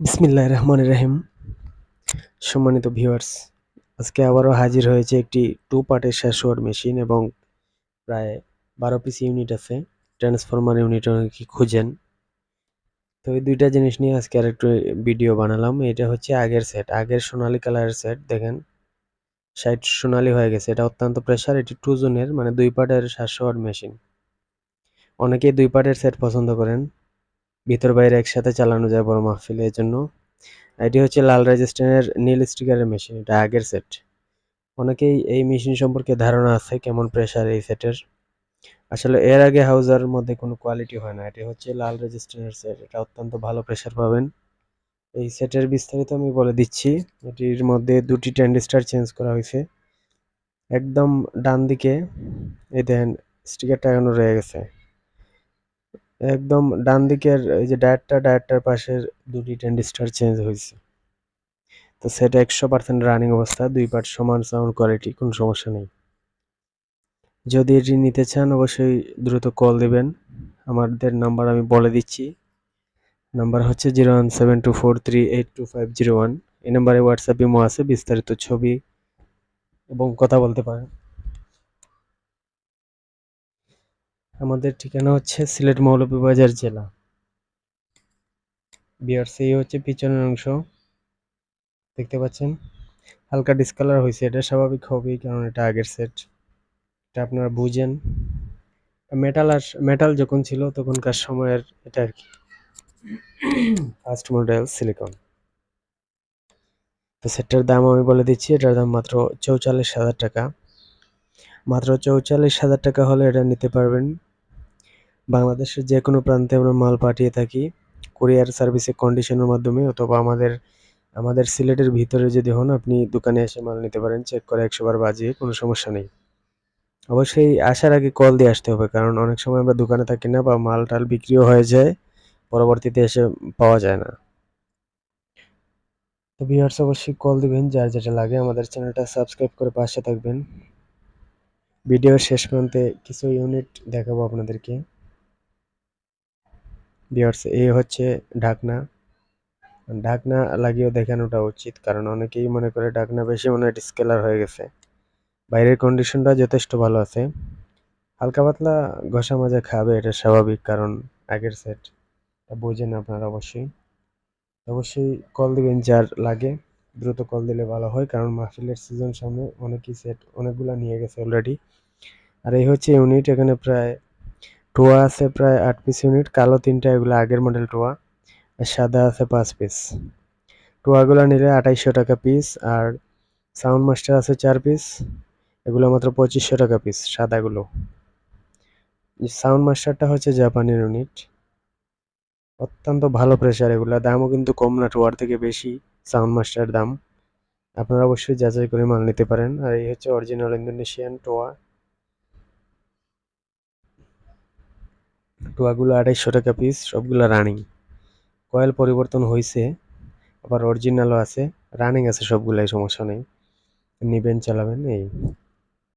বিসমিল্লাহ রহমান রহিম। সম্মানিত ভিউয়ার্স, আজকে আবারও হাজির হয়েছে একটি টু পার্টের শাশুয়ার মেশিন এবং প্রায় বারো পিস ইউনিট আছে। ট্রান্সফরমার ইউনিট অনেকে খুঁজেন। তো এই দুইটা জিনিস নিয়ে আজকে আর একটু ভিডিও বানালাম। এটা হচ্ছে আগের সেট, আগের সোনালি কালারের সেট, দেখেন। সাইড সোনালি হয়ে গেছে, এটা অত্যন্ত প্রেশার এটি টু জোনের মানে দুই পার্টের শাশুয়ার মেশিন। অনেকেই দুই পার্টের সেট পছন্দ করেন। ভিতর বাইরে একসাথে চালানো যায় বড় মাহফিলে জন্য এটি হচ্ছে লাল রেজিস্ট্যান্টের নীল স্টিকারের মেশিন এটা আগের সেট অনেকেই এই মেশিন সম্পর্কে ধারণা আছে, কেমন প্রেশার এই সেটের আসলে এর আগে হাউজার মধ্যে কোনো কোয়ালিটি হয় না, এটি হচ্ছে লাল রেজিস্ট্যান্টের সেট এটা অত্যন্ত ভালো প্রেশার পাবেন। এই সেটের বিস্তারিত আমি বলে দিচ্ছি, এটির মধ্যে দুটি ট্যান্ডিস্টার চেঞ্জ করা হয়েছে। একদম ডান দিকে, এই দেখেন স্টিকারটা এখনও রয়ে গেছে। একদম ডান দিকের, এই যে ডায়ারটা ডায়ারটার পাশের দুটি ট্যান্ডিস্টার চেঞ্জ হয়েছে। তো সেটা একশো পার্সেন্ট রানিং অবস্থা, দুই পার্ট সমান সাউন্ড কোয়ালিটি কোনো সমস্যা নেই। যদি এটি নিতে চান, অবশ্যই দ্রুত কল দেবেন। আমাদের নাম্বার আমি বলে দিচ্ছি। নাম্বার হচ্ছে zero one seven two four three eight two five zero one এই নাম্বারে হোয়াটসঅ্যাপ ইমো আছে, বিস্তারিত ছবি এবং কথা বলতে পারেন। আমাদের ঠিকানা হচ্ছে সিলেট মৌলভীবাজার জেলা। বিআরসি হচ্ছে পিছনের অংশ। দেখতে পাচ্ছেন? হালকা ডিসকালার হয়েছে এটা স্বাভাবিক হবেই, কারণ এটা আগের সেট এটা আপনারা বুঝেন। মেটাল আর মেটাল যখন ছিল, তখনকার সময়ের এটা আর কি। ফার্স্ট মডেল সিলিকন তো সেটটার দাম আমি বলে দিচ্ছি, এটার দাম মাত্র চৌচল্লিশ হাজার টাকা। মাত্র চৌচল্লিশ হাজার টাকা হলে এটা নিতে পারবেন। বাংলাদেশের যে কোনো প্রান্তে আমরা মাল পাঠিয়ে থাকি কুরিয়ার সার্ভিসে কন্ডিশনের মাধ্যমে অথবা আমাদের আমাদের সিলেটের ভিতরে যদি হন, আপনি দোকানে এসে মাল নিতে পারেন চেক করে একশো বার বাজিয়ে কোনো সমস্যা নেই। অবশ্যই আসার আগে কল দিয়ে আসতে হবে, কারণ অনেক সময় আমরা দোকানে থাকি না বা মাল টাল বিক্রিও হয়ে যায়, পরবর্তীতে এসে পাওয়া যায় না। তো ভিউয়ার্স অবশ্যই কল দিবেন, যার যেটা লাগে আমাদের চ্যানেলটা সাবস্ক্রাইব করে পাশে থাকবেন। ভিডিওর শেষ প্রান্তে কিছু ইউনিট দেখাবো আপনাদেরকে। ভিউয়ার্স এই হচ্ছে ঢাকনা। ঢাকনা লাগিয়েও দেখানোটা উচিত, কারণ অনেকেই মনে করে ঢাকনা বেশি, মনে হয় স্কেলার হয়ে গেছে। বাইরের কন্ডিশনটা যথেষ্ট ভালো আছে। হালকা পাতলা ঘষা মাজা খাবে, এটা স্বাভাবিক, কারণ আগের সেট বোঝেন আপনারা অবশ্যই। অবশ্যই কল দিবেন যার লাগে, দ্রুত কল দিলে ভালো হয়, কারণ মাহফিলের সিজন সামনে অনেকই সেট অনেকগুলো নিয়ে গেছে অলরেডি আর এই হচ্ছে ইউনিট এখানে প্রায় টোয়া আছে প্রায় আট পিস ইউনিট কালো তিনটা, এগুলো আগের মডেল টোয়া, আর সাদা আছে পাঁচ পিস টোয়াগুলো নিলে আঠাইশশো টাকা পিস আর সাউন্ড মাস্টার আছে চার পিস এগুলো মাত্র পঁচিশশো টাকা পিস সাদাগুলো। সাউন্ড মাস্টারটা হচ্ছে জাপানি ইউনিট অত্যন্ত ভালো প্রেশার এগুলো, দামও কিন্তু কম না টোয়ার থেকে বেশি সাউন্ড মাস্টার দাম। আপনারা অবশ্যই যাচাই করে মাল নিতে পারেন, আর এই হচ্ছে অরিজিনাল ইন্দোনেশিয়ান টোয়া। টোয়াগুলো আড়াইশো টাকা পিস সবগুলো রানিং কয়েল পরিবর্তন হয়েছে আবার অরিজিনালও আছে রানিং আছে সবগুলাই, সমস্যা নেই। নেবেন, চালাবেন, এই।